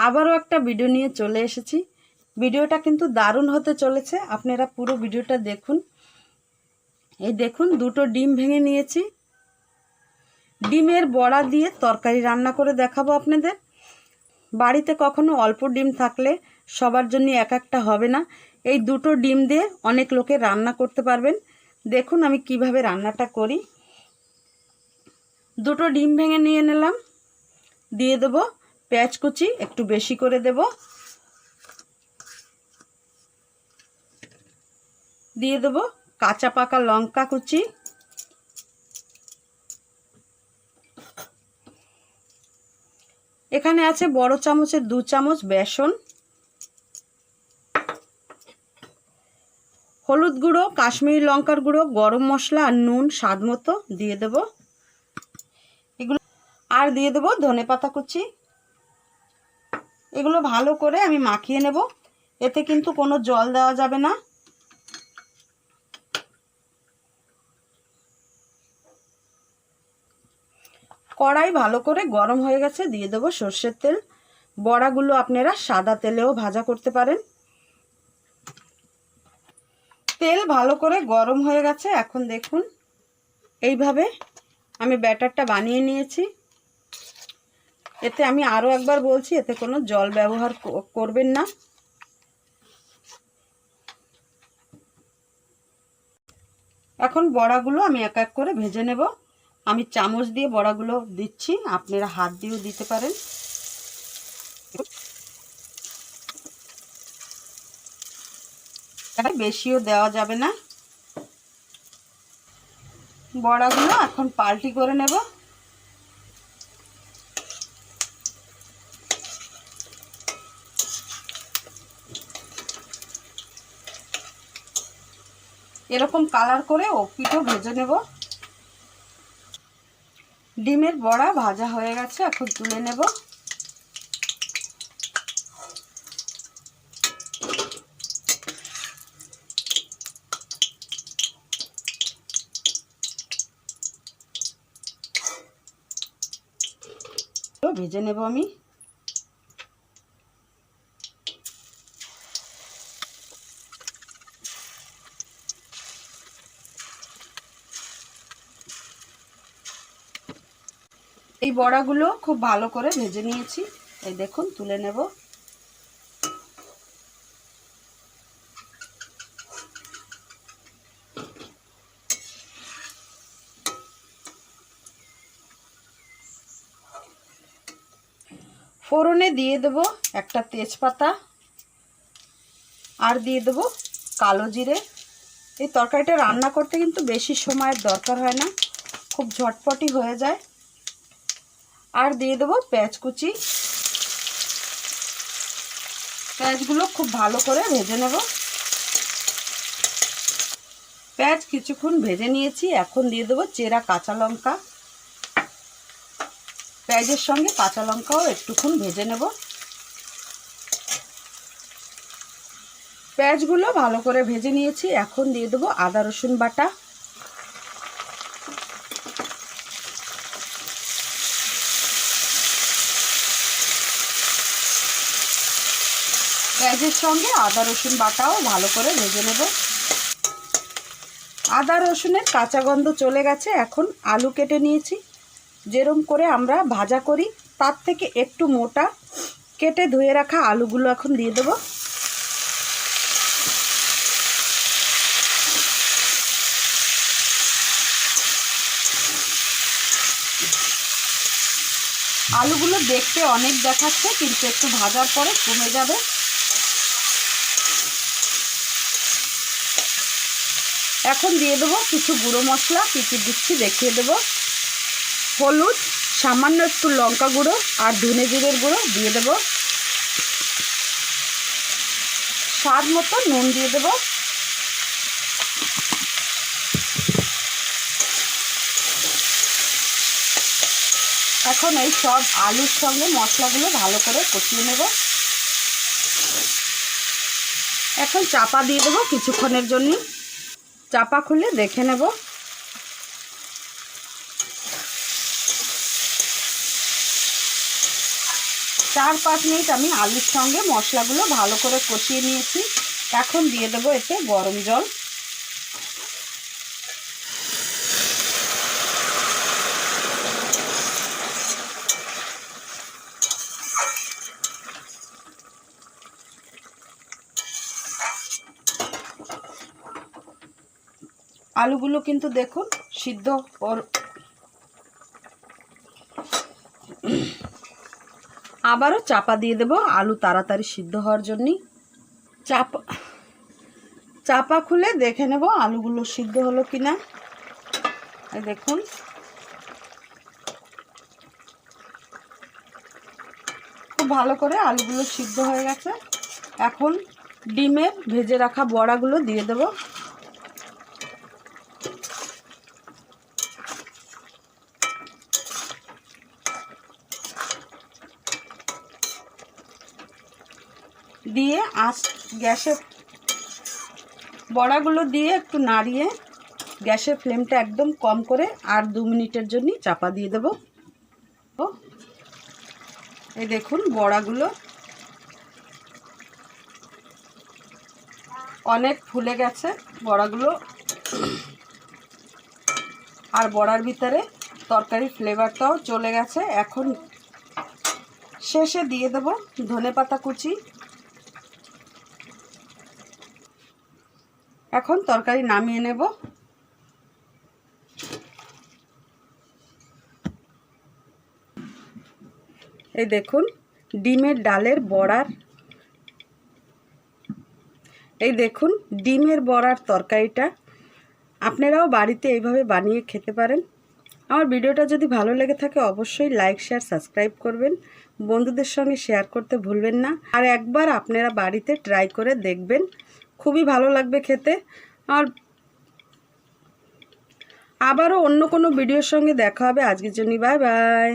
আবারও একটা ভিডিও নিয়ে চলে এসেছি। ভিডিওটা কিন্তু দারুণ হতে চলেছে। আপনারা পুরো ভিডিওটা দেখুন। এই দেখুন, দুটো ডিম ভেঙে নিয়েছি। ডিমের বড়া দিয়ে তরকারি রান্না করে দেখাবো আপনাদের। বাড়িতে কখনো অল্প ডিম থাকলে সবার জন্য এক একটা হবে না। এই দুটো ডিম দিয়ে অনেক লোকে রান্না করতে পারবেন। দেখুন আমি কীভাবে রান্নাটা করি। দুটো ডিম ভেঙে নিয়ে নিলাম। দিয়ে দেব পেঁয়াজ কুচি একটু বেশি করে দেব। দিয়ে দেব কাঁচা পাকা লঙ্কা কুচি। এখানে আছে বড় চামচের দু চামচ বেসন। হলুদ গুঁড়ো, কাশ্মীরি লঙ্কার গুঁড়ো, গরম মশলা আর নুন স্বাদ মতো দিয়ে দেব। এগুলো আর দিয়ে দেবো ধনে পাতা কুচি। এগুলো ভালো করে আমি মাখিয়ে নেব। এতে কিন্তু কোনো জল দেওয়া যাবে না। কড়াই ভালো করে গরম হয়ে গেছে, দিয়ে দেবো সর্ষের তেল। বড়াগুলো আপনারা সাদা তেলেও ভাজা করতে পারেন। তেল ভালো করে গরম হয়ে গেছে, এখন দেখুন। এইভাবে আমি ব্যাটারটা বানিয়ে নিয়েছি। এতে আমি আরও একবার বলছি, এতে কোনো জল ব্যবহার করবেন না। এখন বড়াগুলো আমি এক এক করে ভেজে নেব। আমি চামচ দিয়ে বড়াগুলো দিচ্ছি, আপনারা হাত দিয়েও দিতে পারেন। বেশিও দেওয়া যাবে না। বড়াগুলো এখন পাল্টি করে নেব। এরকম কালার করে ও পিঠও ভেজে নেব। ডিমের বড়া ভাজা হয়ে গেছে, এখন তুলে নেব। ভেজে নেব আমি। এই বড়াগুলো খুব ভালো করে ভেজে নিয়েছি। এই দেখুন, তুলে নেব। ফোড়নে দিয়ে দেব একটা তেজপাতা আর দিয়ে দেব কালো জিরে। এই তরকারিটা রান্না করতে কিন্তু বেশি সময়ের দরকার হয় না, খুব ঝটপটি হয়ে যায়। আর দিয়ে দেবো পেঁয়াজ কুচি। পেঁয়াজগুলো খুব ভালো করে ভেজে নেব। পেঁয়াজ কিছুক্ষণ ভেজে নিয়েছি, এখন দিয়ে দেবো চেরা কাঁচা লঙ্কা। পেঁয়াজের সঙ্গে কাঁচা লঙ্কাও একটুক্ষণ ভেজে নেব। পেঁয়াজগুলো ভালো করে ভেজে নিয়েছি, এখন দিয়ে দেবো আদা রসুন বাটা। পেঁয়াজের সঙ্গে আদা রসুন বাটাও ভালো করে ভেজে নেব। আদা রসুনের কাঁচা গন্ধ চলে গেছে, এখন আলু কেটে নিয়েছি। যেরম করে আমরা ভাজা করি, তার থেকে একটু মোটা কেটে ধুয়ে রাখা আলুগুলো এখন দিয়ে দেব। আলুগুলো দেখতে অনেক দেখাচ্ছে, কিন্তু একটু ভাজার পরে কমে যাবে। এখন দিয়ে দেবো কিছু গুঁড়ো মশলা, কী কী দিচ্ছি দেখিয়ে দেবো। হলুদ, সামান্য একটু লঙ্কা গুঁড়ো আর ধনে জিরের গুঁড়ো দিয়ে দেবো। স্বাদ মতো নুন দিয়ে দেবো। এখন এই সব আলুর সঙ্গে মশলাগুলো ভালো করে কষিয়ে নেব। এখন চাপা দিয়ে দেবো কিছুক্ষণের জন্য। চাপা খুলে দেখে নেব। চার পাঁচ মিনিট আমি আলুর সঙ্গে মশলাগুলো ভালো করে কষিয়ে নিয়েছি। এখন দিয়ে দেবো এতে গরম জল। আলুগুলো কিন্তু দেখুন সিদ্ধ ওর আবারও চাপা দিয়ে দেবো। আলু তাড়াতাড়ি সিদ্ধ হওয়ার জন্যই। চাপা চাপা খুলে দেখে নেব আলুগুলো সিদ্ধ হলো কি না দেখুন। খুব ভালো করে আলুগুলো সিদ্ধ হয়ে গেছে। এখন ডিমের ভেজে রাখা বড়াগুলো দিয়ে দেবো। দিয়ে আঁচ গ্যাসের বড়াগুলো দিয়ে একটু নাড়িয়ে গ্যাসের ফ্লেমটা একদম কম করে আর দু মিনিটের জন্যই চাপা দিয়ে দেব। ও এই দেখুন বড়াগুলো অনেক ফুলে গেছে বড়াগুলো। আর বড়ার ভিতরে তরকারি ফ্লেভারটাও চলে গেছে। এখন শেষে দিয়ে দেব ধনে পাতা কুচি। এখন তরকারি নামিয়ে নেব। এই দেখুন, ডিমের ডালের বড়ার, এই দেখুন, ডিমের বড়ার তরকারিটা। আপনারাও বাড়িতে এইভাবে বানিয়ে খেতে পারেন। আমার ভিডিওটা যদি ভালো লেগে থাকে, অবশ্যই লাইক শেয়ার সাবস্ক্রাইব করবেন। বন্ধুদের সঙ্গে শেয়ার করতে ভুলবেন না। আর একবার আপনারা বাড়িতে ট্রাই করে দেখবেন খুবই ভালো লাগবে খেতে। আর আবারও অন্য কোনো ভিডিওর সঙ্গে দেখা হবে। আজকের জন্য বাই বাই।